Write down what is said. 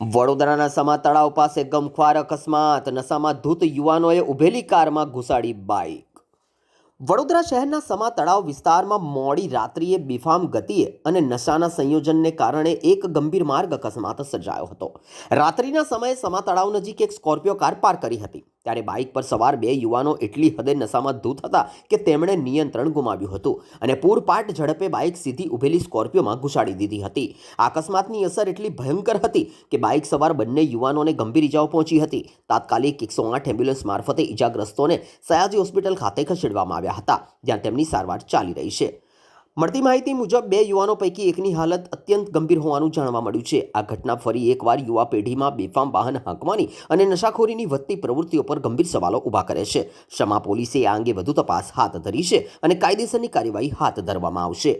વડોદરાના સમા તળાવ પાસે ગમખ્વાર અકસ્માત. નશામાં ધૂત યુવાનોએ ઉભેલી કારમાં ઘુસાડી બાઇક. વડોદરા શહેરના સમા તળાવ વિસ્તારમાં મોડી રાત્રિએ બેફામ ગતિએ અને નશાના સંયોજનને કારણે એક ગંભીર માર્ગ અકસ્માત સર્જાયો હતો. રાત્રિના સમયે સમા તળાવ નજીક એક સ્કોર્પિયો કાર પાર્ક કરી હતી. ત્યારે બાઇક પર સવાર બે યુવાનો એટલી હદે નશામાં ધૂત હતા કે તેમણે નિયંત્રણ ગુમાવ્યું હતું અને પૂરપાટ ઝડપે બાઇક સીધી ઉભેલી સ્કોર્પિયોમાં ઘુસાડી દીધી હતી. અકસ્માતની અસર એટલી ભયંકર હતી કે બાઇક સવાર બંને યુવાનોને ગંભીર ઇજાઓ પહોંચી હતી. તાત્કાલિક એકસો આઠ એમ્બ્યુલન્સ મારફતે ઇજાગ્રસ્તોને સયાજી હોસ્પિટલ ખાતે ખસેડવામાં આવ્યા હતા, જ્યાં તેમની સારવાર ચાલી રહી છે. મળતી માહિતી મુજબ બે યુવાનો પૈકી એકની હાલત અત્યંત ગંભીર હોવાનું જાણવા મળ્યું છે. આ ઘટના ફરી એકવાર યુવા પેઢીમાં બેફામ વાહન હાંકવાની અને નશાખોરીની વધતી પ્રવૃત્તિઓ પર ગંભીર સવાલો ઊભા કરે છે. ક્ષમા પોલીસે આ અંગે વધુ તપાસ હાથ ધરી છે અને કાયદેસરની કાર્યવાહી હાથ ધરવામાં આવશે.